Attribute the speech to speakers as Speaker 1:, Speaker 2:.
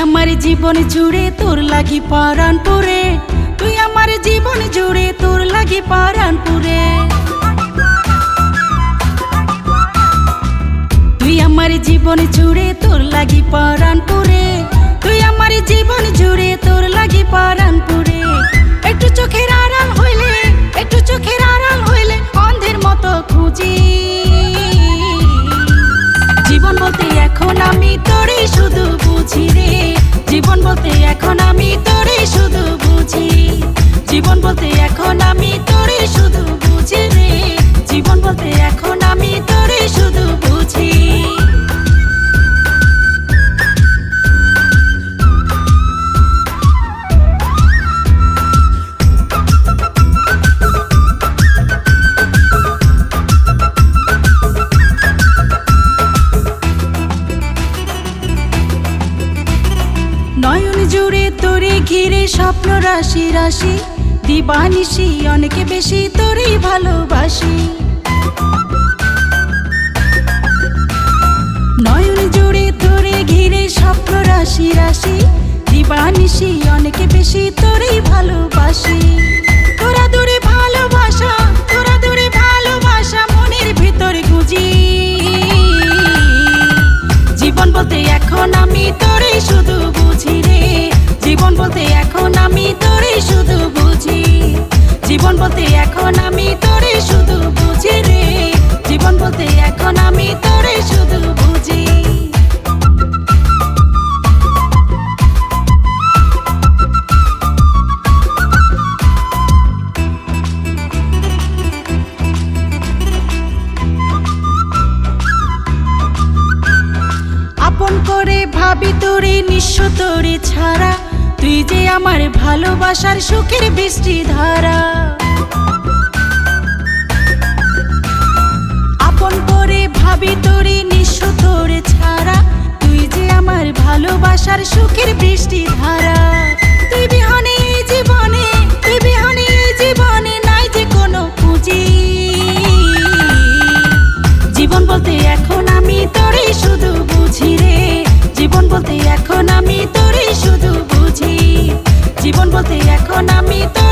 Speaker 1: জীবন জুড়ে তোর লাগি পারান পুরে তুই আমার জীবন জুড়ে তোর লাগি পারান পুরে তুই আমার জীবন জুড়ে তোর লাগি পারান পুরে তুই আমার জীবন জুড়ে তোর লাগি পারান পুরে একটু চোখের আড়াল হইলে, একটু চোখের আড়াল হইলে অন্ধের মতো খুঁজি। জীবন বলতে এখন আমি তোরে শুধু বুঝি রে। এখন আমি তোরে শুধু বুঝি। জীবন বলতে এখন আমি তোরে শুধু ঘিরে স্বপ্ন, রাশি রাশি। দিবানিশি অনেকে বেশি তোরই ভালোবাসি। নয়ন জুড়ে তোরে ঘিরে স্বপ্ন, রাশি রাশি। দিবানিশি অনেকে বেশি তোরই ভালোবাসি। জীবন বলতে এখন আমি তোরে শুধু বুঝি রে। জীবন বলতে এখন আমি তোরে শুধু বুঝি। আপন করে ভাবি তোরে, নিঃস্ব তোরে ছাড়া যে আমার ভালোবাসার সুখের বৃষ্টি ধারা i'm con amito